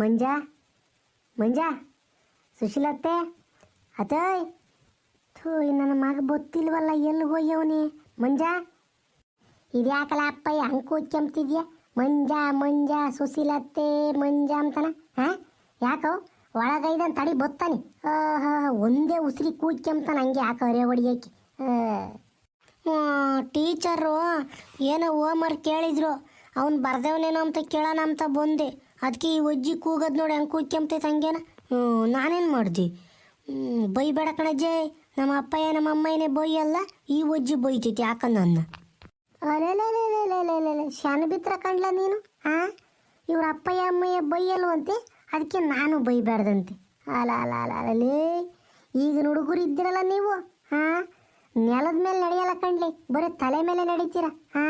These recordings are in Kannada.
ಮಂಜಾ ಮಂಜಾ, ಸುಶೀಲತ್ತೆ ಅತಯ್ ಥೂ ನನ್ನ ಮಗ ಗೊತ್ತಿಲ್ವಲ್ಲ ಎಲ್ಲಿ ಹೋಗ್ಯವನೇ? ಮಂಜಾ ಇದ್ಯಾಕಲ ಅಪ್ಪಯ್ಯ ಹಂಗೆ ಕೂತ್ಕೊಂಬ್ತಿದ್ಯಾ ಮಂಜಾ ಮಂಜಾ, ಸುಶೀಲತ್ತೆ, ಮಂಜಾ ಅಂತಾನ, ಹಾಂ? ಯಾಕೋ ಒಳಗೈದನ್ ತಡಿ ಬತ್ತಾನೆ. ಒಂದೇ ಉಸಿರಿ ಕೂತ್ಕೊಂಬ್ತಾನ ಹಂಗೆ ಯಾಕೆ ಅರೆ ಹೊಡಿಯಕ್ಕೆ. ಟೀಚರು ಏನೋ ಹೋಮರ್ ಕೇಳಿದ್ರು. ಅವ್ನು ಬರ್ದೇವನೇನೋ ಅಂತ ಕೇಳೋಣ ಅಂತ ಬಂದೆ. ಅದಕ್ಕೆ ಈ ಒಜ್ಜಿ ಕೂಗದ್ ನೋಡಿ ಹಂಗೆ ಕೂತ್ಕೊಂಬತೈತೆ ಹಂಗೇನ ನಾನೇನು ಮಾಡ್ದಿ? ಬೈಬೇಡ ಕಣಜ್ಜೆ. ನಮ್ಮ ಅಪ್ಪಯ್ಯ, ನಮ್ಮ ಅಮ್ಮಯ್ಯನೇ ಬೈಯಲ್ಲ, ಈ ಒಜ್ಜಿ ಬೈತೈತಿ ಯಾಕ ನನ್ನ? ಶಾನ ಬಿತ್ರ ಕಂಡ್ಲ ನೀನು? ಹಾ ಇವ್ರ ಅಪ್ಪಯ್ಯ, ಅಮ್ಮಯ್ಯ ಬೈಯಲ್ವಂತೆ ಅದಕ್ಕೆ ನಾನು ಬೈಬಾರ್ದಂತೆ ಅಲ ಅಲ ಅಲ ಅಲಲೇ ಈಗ ಹುಡುಗರು ಇದ್ದೀರಲ್ಲ ನೀವು? ಹಾ ನೆಲದ ಮೇಲೆ ನಡೆಯಲ್ಲ ಕಣ್ಲಿ, ಬರೀ ತಲೆ ಮೇಲೆ ನಡೀತೀರ? ಹಾ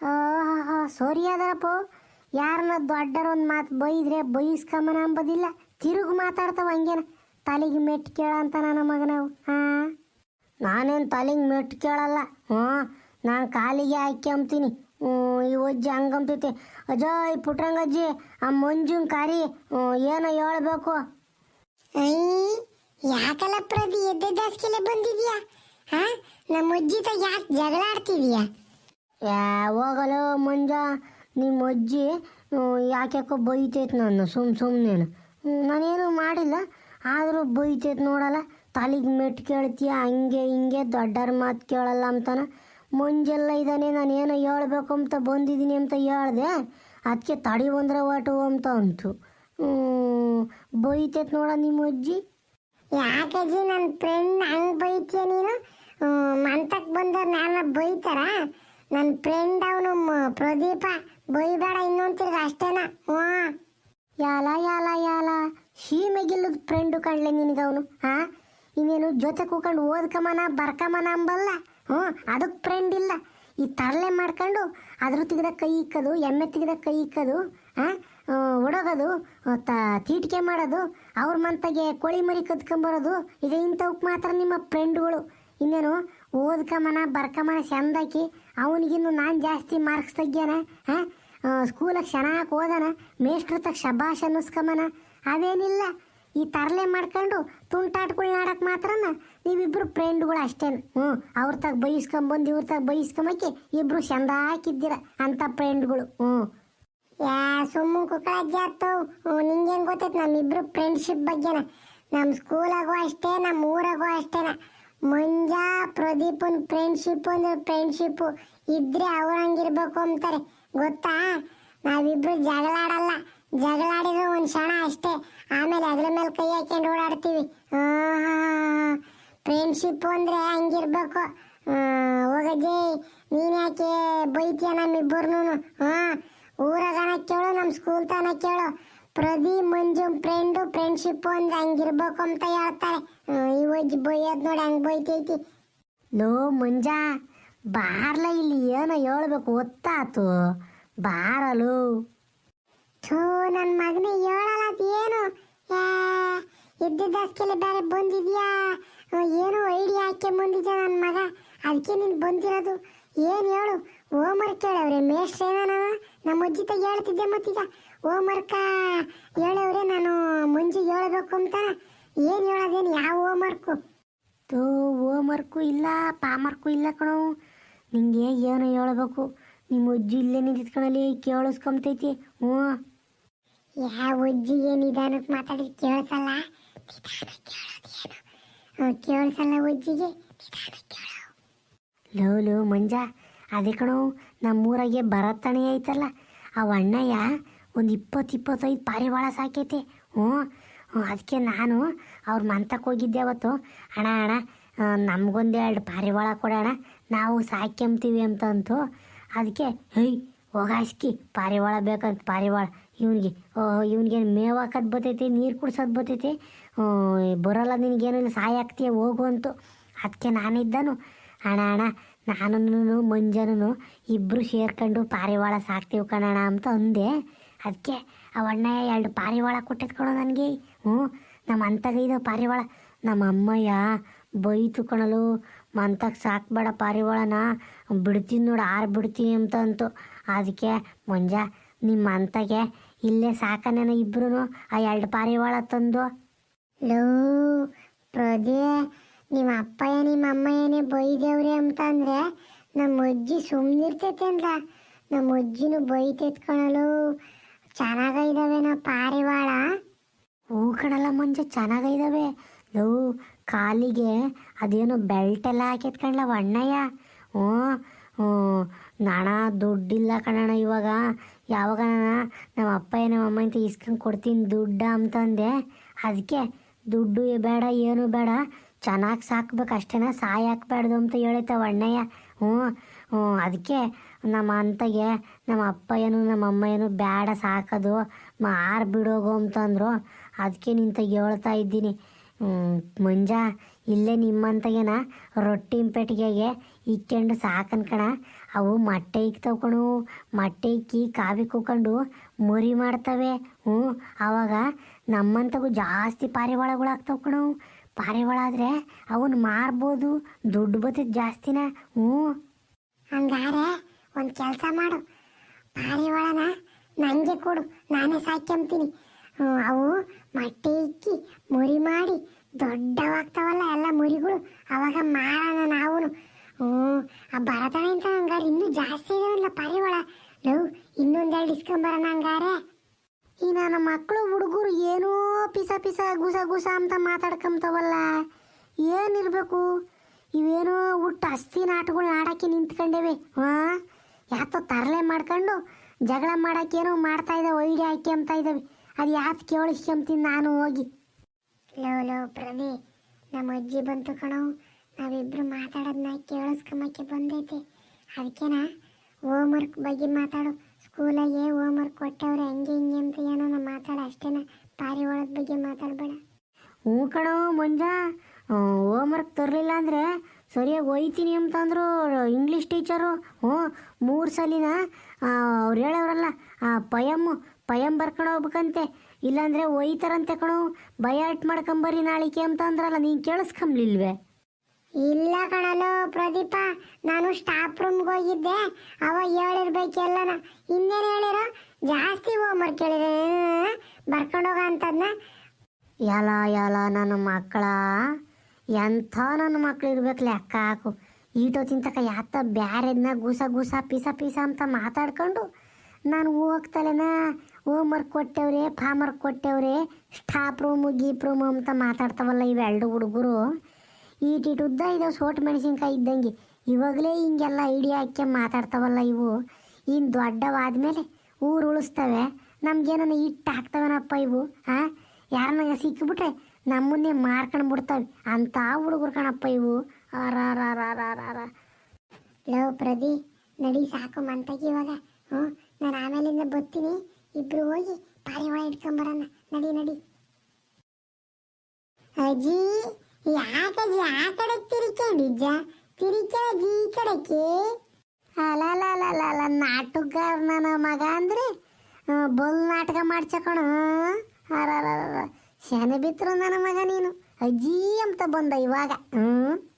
ಓಹೋ ಸೋರಿ ಅದರಪ್ಪ ಯಾರನ್ನ ದೊಡ್ಡರ ಒಂದು ಮಾತು ಬೈದ್ರೆ ಬೈಸ್ಕೊಂಬನ ಅಂಬೋದಿಲ್ಲ ತಿರುಗಿ ಮಾತಾಡ್ತಾವ ಹಂಗೇನ? ತಲೆಗೆ ಮೆಟ್ಟು ಕೇಳ ಅಂತ ನನ್ನ ಮಗನವು ಹಾ? ನಾನೇನು ತಲೆಗೆ ಮೆಟ್ಟು ಕೇಳಲ್ಲ ಹ್ಞೂ? ನಾನು ಕಾಲಿಗೆ ಹಾಕ್ಯಂಬ್ತೀನಿ ಹ್ಞೂ? ಈ ಒಜ್ಜಿ ಹಂಗಂತೈತೆ ಅಜಯ್ ಪುಟ್ರಂಗಜ್ಜಿ ಆ ಮಂಜುನ್ ಕಾರಿ ಹ್ಞೂ? ಏನೋ ಹೇಳ್ಬೇಕು. ಯಾಕಲ್ಲ ಪ್ರದಿ ಎದ್ದೆ ದಾಸ್ಕೆಲೆ ಬಂದಿದ್ಯಾ? ಹಾ? ನಮ್ಮ ಅಜ್ಜಿತ ಯಾಕೆ ಜಗಳ ಆಡ್ತಿದ್ಯಾ ಹೋಗಲು ಮಂಜ. ನಿಮ್ಮ ಅಜ್ಜಿ ಯಾಕ್ಯಾಕೋ ಬೈತೈತೆ ನನ್ನ, ಸುಮ್ ಸುಮ್ಮನೆ ನಾನೇನು ಮಾಡಿಲ್ಲ. ಆದರೂ ಬೈತೈತೆ ನೋಡಲ್ಲ. ತಲೆಗೆ ಮೆಟ್ಟು ಕೇಳ್ತೀಯ? ಹಂಗೆ ಹಿಂಗೆ ದೊಡ್ಡರ ಮಾತು ಕೇಳಲ್ಲ ಅಂತಾನ. ಮುಂಜೆಲ್ಲ ಇದ್ದಾನೆ ನಾನು ಏನೋ ಹೇಳ್ಬೇಕು ಅಂತ ಬಂದಿದ್ದೀನಿ ಅಂತ ಹೇಳ್ದೆ. ಅದಕ್ಕೆ ತಡಿ ಬಂದ್ರೆ ಒಟ್ಟು ಅಂತ ಅಂತು. ಬೈತೈತ್ ಬೈತೈತೆ ನೋಡ ನಿಮ್ಮ ಅಜ್ಜಿ. ಯಾಕಜ್ಜಿ ನನ್ನ ಫ್ರೆಂಡ್ ಹಂಗೆ ಬೈತೀಯ ನೀನು? ಮಂತಕ್ಕೆ ಬಂದವ್ರು ನಾನು ಬೈತಾರ? ನನ್ನ ಫ್ರೆಂಡ್ ಅವನು ಪ್ರದೀಪ. ಬೈಬೇಡ ಇನ್ನೊಂದು ತಿರ್ಗ ಅಷ್ಟೇನ? ಹ್ಞೂ. ಯಾಲ ಯಾಲ ಯಾಲ. ಸೀಮೆಗಿಲ್ಲದ ಫ್ರೆಂಡು ಕಣ್ಲೆ ನಿನಗೆ ಅವನು ಹಾ ಇನ್ನೇನು ಜೊತೆ ಕೂಕೊಂಡು ಓದ್ಕಮನ, ಬರ್ಕಮನ ಅಂಬಲ್ಲ? ಹ್ಞೂ ಅದಕ್ಕೆ ಫ್ರೆಂಡ್ ಇಲ್ಲ. ಈ ತರಲೆ ಮಾಡ್ಕೊಂಡು ಅದ್ರ ತೆಗ್ದ ಕೈ ಇಕ್ಕದು, ಎಮ್ಮೆ ತೆಗ್ದ ಕೈ ಇಕ್ಕದು ಹಾಂ ಒಡಗೋದು ತೀಟಿಕೆ ಮಾಡೋದು, ಅವ್ರ ಮಂತಗೆ ಕೋಳಿ ಮರಿ ಕದ್ಕೊಂಬರೋದು, ಈಗ ಇಂಥವಕ್ಕೆ ಮಾತ್ರ ನಿಮ್ಮ ಫ್ರೆಂಡ್ಗಳು ಇನ್ನೇನು ಓದ್ಕಮನ, ಬರ್ಕಮನ ಚಂದಾಕಿ ಅವನಿಗಿನ್ನು ನಾನು ಜಾಸ್ತಿ ಮಾರ್ಕ್ಸ್ ತೆಗ್ಯಾನ ಹಾಂ ಸ್ಕೂಲಾಗ ಚೆನ್ನಾಗಿ ಓದನ ಮೇಷ್ಟ್ರ ತಕ್ಕ ಶಬಾಷ್ ಅನ್ನಿಸ್ಕಮನ ಅವೇನಿಲ್ಲ ಈ ತರಲೆ ಮಾಡ್ಕೊಂಡು ತುಂಟಾಟ್ಗಳನ್ನ ಆಡಕ್ಕೆ ಮಾತ್ರನ ನೀವಿಬ್ರು ಫ್ರೆಂಡ್ಗಳು ಅಷ್ಟೇನು. ಹ್ಞೂ ಅವ್ರ ತಗ ಬೈಸ್ಕೊಂಬಂದು ಇವ್ರ ತಗ ಬೈಸ್ಕೊಂಬಕ್ಕೆ ಇಬ್ಬರು ಚಂದ ಹಾಕಿದ್ದೀರ ಅಂಥ ಫ್ರೆಂಡ್ಗಳು ಹ್ಞೂ ಯಾ, ಸುಮ್ಮ ಕುಕ್ಕಳಜ್ಜಿ ನಿಂಗೆ ಹೆಂಗೆ ಗೊತ್ತೈತೆ ನಮ್ಮಿಬ್ರು ಫ್ರೆಂಡ್ಶಿಪ್ ಬಗ್ಗೆನ. ನಮ್ಮ ಸ್ಕೂಲಾಗೂ ಅಷ್ಟೇ ನಮ್ಮ ಊರಾಗೂ ಅಷ್ಟೇನ ಮಂಜಾ ಪ್ರದೀಪನ್ ಫ್ರೆಂಡ್ಶಿಪ್ ಅಂದ್ರೆ ಫ್ರೆಂಡ್ಶಿಪ್ಪು ಇದ್ರೆ ಅವ್ರಂಗಿರ್ಬೇಕು ಅಂತಾರೆ. ಗೊತ್ತಾ? ನಾವಿಬ್ರು ಜಗಳಾಡಲ್ಲ. ಜಗಳಾಡಿದ್ರೆ ಒಂದು ಕ್ಷಣ ಅಷ್ಟೇ. ಆಮೇಲೆ ಅದ್ರ ಮೇಲೆ ಕೈ ಹಾಕೊಂಡು ಓಡಾಡ್ತೀವಿ. ಫ್ರೆಂಡ್ಶಿಪ್ ಅಂದ್ರೆ ಹಂಗಿರ್ಬೇಕು. ಹೋಗಜ್ಜಿ ನೀನ್ ಯಾಕೆ ಬೈತೀಯ ನಮ್ಮಿಬ್ಬರನು ಹಾಂ, ಊರಾಗನ ಕೇಳು ನಮ್ಮ ಸ್ಕೂಲ್ ತನ ಕೇಳು. ಪ್ರತಿ ಮಂಜು ಫ್ರೆಂಡು ಫ್ರೆಂಡ್ಶಿಪ್ ಅಂದ್ರೆ ಹಂಗಿರ್ಬೇಕು ಅಂತ ಹೇಳ್ತಾರೆ. ಇವಜ್ಜಿ ಬೈಯೋದು ನೋಡಿ ಹಂಗೆ ಬೈತೈತಿ. ಲೋ, ಮಂಜಾ. ಬಾರ್ಲ ಇಲ್ಲಿ ಏನೋ ಹೇಳ್ಬೇಕು ಗೊತ್ತಾತು. ಬಾರಲು. ಥೂ ನನ್ನ ಮಗನೇ ಹೇಳಲ್ಲ ಅದೇನು ಇದ್ದಿದ್ದಸ್ಕೆಲ್ಲ ಬೇರೆ ಬಂದಿದ್ಯಾ? ಏನೋ ಐಡಿಯಾ ಹಾಕಿ ಬಂದಿದ್ಯಾ ನನ್ನ ಮಗ? ಅದಕ್ಕೆ ನೀನು ಬಂದಿರೋದು? ಏನು ಹೇಳು? ಹೋಮ್ವರ್ಕ್ ಹೇಳವ್ರೆ ಮೇಷ್ಟ್ರೇನ ನಮ್ಮ ಅಜ್ಜಿ ತಗ ಹೇಳ್ತಿದ್ದೆ ಮತ್ತೀಗ. ಹೋಮ್ವರ್ಕ ಹೇಳವ್ರೆ, ನಾನು ಮುಂಜಿ ಹೇಳಬೇಕು ಅಂತ ಏನು ಹೇಳೋದೇನು? ಯಾವ ಹೋಮ್ವರ್ಕು ತೋ ಹೋಮ್ವರ್ಕು ಇಲ್ಲ, ಪಾಮರ್ಕು ಇಲ್ಲ ಕಣೋ. ನಿಂಗೆ ಏನೋ ಹೇಳ್ಬೇಕು? ನಿಮ್ಮ ಅಜ್ಜಿ ಇಲ್ಲೇ ನಿಂತ್ಕೊಳ್ಳಲಿ ಕೇಳಿಸ್ಕೊಂತೈತಿ. ಹ್ಞೂ. ಯಾವ ಅಜ್ಜಿಗೆ ನಿಧಾನಕ್ಕೆ ಮಾತಾಡಿ ಕೇಳಿಸಲ್ಲ? ಕೇಳಿಸಲ್ಲ ಅಜ್ಜಿಗೆ? ಲೋ ಲೋ ಮಂಜ. ಅದೇ ಕಣೋ ನಮ್ಮೂರಾಗೆ ಬರತ್ತಣೆ ಐತಲ್ಲ ಆ ಅಣ್ಣಯ್ಯ ಒಂದು ಇಪ್ಪತ್ತು ಇಪ್ಪತ್ತೈದು ಪಾರಿವಾಳ ಸಾಕೈತೆ. ಹ್ಞೂ. ಅದಕ್ಕೆ ನಾನು ಅವ್ರ ಮಂತಕ್ಕೆ ಹೋಗಿದ್ದೆ ಅವತ್ತು. ಅಣ್ಣ ಅಣ್ಣ ನಮಗೊಂದು ಎರಡು ಪಾರಿವಾಳ ಕೊಡೋಣ. ನಾವು ಸಾಕ್ಯಂತೀವಿ ಅಂತಂತು. ಅದಕ್ಕೆ, ಹೈ ಹೋಗಾಸ್ಕಿ ಪಾರಿವಾಳ ಬೇಕಂತ ಪಾರಿವಾಳ. ಇವನಿಗೆ ಇವನಿಗೆ ಮೇವು ಹಾಕೋದು ಬರ್ತೈತಿ ನೀರು ಕುಡ್ಸೋದು ಬರ್ತೈತಿ ಬರೋಲ್ಲ ನಿನಗೇನಿಲ್ಲ ಸಹಾಯ ಆಗ್ತೀಯ ಹೋಗು ಅಂತು. ಅದಕ್ಕೆ ನಾನಿದ್ದನು. ಅಣ್ಣ ಅಣ್ಣ ನಾನು ಮಂಜನೂ ಇಬ್ಬರು ಸೇರ್ಕೊಂಡು ಪಾರಿವಾಳ ಸಾಕ್ತೀವಿ ಕಣಣ್ಣ ಅಂತ ಅಂದೆ. ಅದಕ್ಕೆ ಆ ಅಣ್ಣ ಎರಡು ಪಾರಿವಾಳ ಕೊಟ್ಟಿದ್ಕೊಳೋ ನನಗೆ. ಹ್ಞೂ ನಮ್ಮ ಅಂತಗೈದು ಪಾರಿವಾಳ. ನಮ್ಮ ಅಮ್ಮಯ್ಯ ಬೈತು ಕಣಲು ಮಂತಕ್ಕೆ ಸಾಕ್ಬೇಡ ಪಾರಿವಾಳನ ಬಿಡ್ತೀನಿ ನೋಡು, ಆರು ಬಿಡ್ತೀನಿ ಅಂತ ಅಂತು. ಅದಕ್ಕೆ ಮಂಜ ನಿಮ್ಮ ಅಂತಗೆ ಇಲ್ಲೇ ಸಾಕನೇನ ಇಬ್ರು ಆ ಎರಡು ಪಾರಿವಾಳ ತಂದು. ಲೋ ಪ್ರದೇ ನಿಮ್ಮ ಅಪ್ಪ ನಿಮ್ಮ ಅಮ್ಮ ಏನೇ ಬೈದೇವ್ರಿ ಅಂತಂದ್ರೆ ನಮ್ಮ ಅಜ್ಜಿ ಸುಮ್ಮನಿರ್ತೈತೆ ನಮ್ಮ ಅಜ್ಜಿನೂ ಬೈತೈತ್ ಕಣಲು ಚೆನ್ನಾಗಿದಾವೇನೋ ಪಾರಿವಾಳ ಹೂ ಕಣಲ್ಲ ಮಂಜ ಚೆನ್ನಾಗೈದವೆ ಲವ್ ಕಾಲಿಗೆ ಅದೇನೋ ಬೆಲ್ಟ್ ಎಲ್ಲ ಹಾಕಿದ್ ಕಣ್ಲ ಅಣ್ಣಯ್ಯ ಹ್ಞೂ ಹ್ಞೂ. ನಾಣ ದುಡ್ಡಿಲ್ಲ ಕಣಣ್ಣ ಇವಾಗ. ಯಾವಾಗ ನಮ್ಮ ಅಪ್ಪ ನಮ್ಮ ಅಮ್ಮ ಅಂತ ಇಸ್ಕೊಂಡು ಕೊಡ್ತೀನಿ ದುಡ್ಡ ಅಂತಂದೆ. ಅದಕ್ಕೆ ದುಡ್ಡು ಬೇಡ, ಏನು ಬೇಡ. ಚೆನ್ನಾಗಿ ಸಾಕ್ಬೇಕು ಅಷ್ಟೇನ, ಸಾಯಿ ಹಾಕ್ಬಾರ್ದು ಅಂತ ಹೇಳಿತಾವ ಅಣ್ಣಯ್ಯ ಹ್ಞೂ ಹ್ಞೂ. ಅದಕ್ಕೆ ನಮ್ಮ ಅಂತಗೆ ನಮ್ಮ ಅಪ್ಪ ಏನು ನಮ್ಮ ಅಮ್ಮ ಏನು ಬೇಡ ಸಾಕೋದು. ಮಾರು ಬಿಡೋಗು ಅಂತಂದ್ರು. ಅದಕ್ಕೆ ನಿಂತ ಹೇಳ್ತಾ ಇದ್ದೀನಿ. ಮಂಜ, ಇಲ್ಲೇ ನಿಮ್ಮಂತಗೇನ ರೊಟ್ಟಿ ಪೆಟ್ಟಿಗೆಗೆ ಇಕ್ಕೊಂಡು ಸಾಕನ್ಕಣ ಅವು ಮೊಟ್ಟೆ ಇಕ್ಕಿ ಕಣು ಮೊಟ್ಟೆ ಇಕ್ಕಿ ಕಾವಿ ಕೂಕೊಂಡು ಮುರಿ ಮಾಡ್ತವೆ. ಹ್ಞೂ ಆವಾಗ ನಮ್ಮಂತಗೂ ಜಾಸ್ತಿ ಪಾರಿವಾಳಗಳು ಆಗ್ತಾವ್ ಕಣು. ಪಾರಿವಾಳ ಆದರೆ ಅವನ್ನ ಮಾರ್ಬೋದು, ದುಡ್ಡು ಬತ್ತದ ಜಾಸ್ತಿನ. ಹ್ಞೂ. ಹಂಗಾರೆ ಒಂದು ಕೆಲಸ ಮಾಡು. ಪಾರಿವಾಳನ ನನಗೆ ಕೊಡು, ನಾನೇ ಸಾಕ್ಯಂತೀನಿ ಅವು ಮೊಟ್ಟೆ ಇಕ್ಕಿ ಮುರಿ ಮಾಡಿ ದೊಡ್ಡವಾಗ್ತಾವಲ್ಲ ಎಲ್ಲ ಮುರಿಗಳು, ಅವಾಗ ಮಾರಣ ನಾವು ಹ್ಞೂ, ಆ ಬರತಾಳೆ ಅಂತ ಹಂಗಾರೆ ಇನ್ನೂ ಜಾಸ್ತಿ ಇದಾವಲ್ಲ ಪರಿವಳ ಲವ್ ಇನ್ನೊಂದೆರಡು ಇಸ್ಕೊಂಬರೋಣ ಹಂಗಾರೆ. ಈ ನನ್ನ ಮಕ್ಕಳು ಹುಡುಗರು ಏನೋ ಪಿಸ ಪಿಸ ಗುಸ ಗುಸ ಅಂತ ಮಾತಾಡ್ಕೊಂತವಲ್ಲ. ಏನಿರ್ಬೇಕು? ಇವೇನೋ ಹುಟ್ಟು ಅಸ್ಥಿ ನಾಟಗಳು ಆಡೋಕ್ಕೆ ನಿಂತ್ಕೊಂಡೇವೆ. ಹಾಂ? ಯಾತೋ ತರಲೆ ಮಾಡ್ಕೊಂಡು ಜಗಳ ಮಾಡೋಕ್ಕೇನೋ ಮಾಡ್ತಾ ಇದ್ದಾವೆ, ಐಡಿಯಾ ಅಂತ ಇದ್ದಾವೆ. ಅದು ಯಾತ್ ಕೇಳಿಸ್ಕೊಂತೀನಿ ನಾನು ಹೋಗಿ. ಲವ್ ಲವ್ ಪ್ರದಿ ನಮ್ಮ ಅಜ್ಜಿ ಬಂತು ಕಣೋ. ನಾವಿಬ್ರು ಮಾತಾಡೋದನ್ನ ಕೇಳಿಸ್ಕೊಂಬಕ್ಕೆ ಬಂದೈತೆ. ಅದಕ್ಕೆನಾ ಹೋಮ್ವರ್ಕ್ ಬಗ್ಗೆ ಮಾತಾಡು. ಸ್ಕೂಲಾಗೆ ಹೋಮ್ವರ್ಕ್ ಕೊಟ್ಟವ್ರೆ ಹಂಗೆ ಹಿಂಗೆ ಅಂತ ಏನೋ ಮಾತಾಡ, ಅಷ್ಟೇನ. ಪಾರಿವಾಳದ ಬಗ್ಗೆ ಮಾತಾಡಬೇಡ. ಹ್ಞೂ ಕಣೋ ಮಂಜ. ಹೋಮ್ವರ್ಕ್ ತರಲಿಲ್ಲ ಅಂದರೆ ಸರಿಯಾಗಿ ಒಯ್ತೀನಿ ಅಂತಂದ್ರು ಇಂಗ್ಲೀಷ್ ಟೀಚರು ಹ್ಞೂ, ಮೂರು ಸಲಿನ. ಅವ್ರು ಹೇಳವ್ರಲ್ಲ ಪಯಮ್ಮು ಪಯಂ ಬರ್ಕೊಂಡು ಹೋಗ್ಬೇಕಂತೆ ಇಲ್ಲಾಂದರೆ ಒಯ್ತಾರಂತೆ ಕಣೋ. ಭಯ ಇಟ್ ಮಾಡ್ಕೊಂಬರಿ ನಾಳಿಕೆ ಅಂತ ಅಂದ್ರಲ್ಲ ನೀನು ಕೇಳಿಸ್ಕೊಂಬ್ಲಿಲ್ವೇ? ಇಲ್ಲ ಕಣಲು ಪ್ರದೀಪ ನಾನು ಸ್ಟಾಫ್ ರೂಮ್ಗೆ ಹೋಗಿದ್ದೆ. ಅವಾಗ ಹೇಳಿರ್ಬೇಕೆಲ್ಲನ ಇನ್ನೇನು ಹೇಳಿರೋ? ಜಾಸ್ತಿ ಹೋಮ್ವರ್ಕ್ ಹೇಳಿದೆ ಬರ್ಕೊಂಡೋಗ ಅಂತದ್ನ. ಯಾಲ ಯಾಲ ನನ್ನ ಮಕ್ಕಳ. ಎಂಥ ನನ್ನ ಮಕ್ಳು ಇರ್ಬೇಕು ಲೆಕ್ಕ ಹಾಕು. ಈಟೋ ತಿಂತಕ ಯಾತ ಬ್ಯಾರೆದ್ನ ಗುಸ ಗುಸ ಪೀಸ ಪೀಸ ಅಂತ ಮಾತಾಡ್ಕೊಂಡು ನಾನು ಹೋಗ್ತಲೆನ? ಹೋಮ್ವರ್ಕ್ ಕೊಟ್ಟವ್ರೆ ಫಾರ್ಮರ್ಕ್ ಕೊಟ್ಟವ್ರೆ ಸ್ಟಾಪ್ ರೂಮು ಗೀಪ್ ರೂಮು ಅಂತ ಮಾತಾಡ್ತಾವಲ್ಲ ಇವೆರಡು ಹುಡುಗರು. ಈಟಿಟ್ ಉದ್ದ ಇದಾವೆ ಸೋಟ್ ಮೆಣಸಿನ್ಕಾಯಿ ಇದ್ದಂಗೆ. ಇವಾಗಲೇ ಹಿಂಗೆಲ್ಲ ಐಡಿಯಾ ಹಾಕಿ ಮಾತಾಡ್ತಾವಲ್ಲ ಇವು. ಇನ್ನು ದೊಡ್ಡವಾದ್ಮೇಲೆ ಊರು ಉಳಿಸ್ತವೆ. ನಮ್ಗೇನ ಇಟ್ಟು ಹಾಕ್ತವೇನಪ್ಪ ಇವು ಹಾಂ ಯಾರನ್ನ ಸಿಕ್ಕಿಬಿಟ್ರೆ ನಮ್ಮನ್ನೇ ಮಾರ್ಕೊಂಡು ಬಿಡ್ತವೆ. ಅಂಥ ಹುಡುಗರು ಕಣಪ್ಪ ಇವು. ಆರಾರಾರಾರಾರ ಲವ್ ಪ್ರದಿ ನಡಿ ಸಾಕು ಮಂತಕ್ಕೆ ಇವಾಗ. ಹ್ಞೂ ನಾನು ಆಮೇಲಿಂದ ಬರ್ತೀನಿ. ಇಬ್ರು ಹೋಗಿ ಪಾರಿವಾಳ ಇಟ್ಕೊಂಬರೋಣ. ನಡಿ ನಡಿ. ಅಜ್ಜಿ ಯಾಕಜ್ಜಿ ಆ ಕಡೆ ತಿರ್ಕೊಂಡಿದ್ದ ತಿರ್ಕಿ ಈ ಕಡೆಗೆ? ಅಲಲಲಲ ನಾಟಕಗಾರ ನನ್ನ ಮಗ ಅಂದ್ರೆ ಬಲ್ ನಾಟಕ ಮಾಡ್ಸಕೋಣ ಅರ ಶನ ಬಿತ್ತರು ನನ್ನ ಮಗ ನೀನು. ಅಜ್ಜಿ ಅಂತ ಬಂದ ಇವಾಗ. ಹ್ಞೂ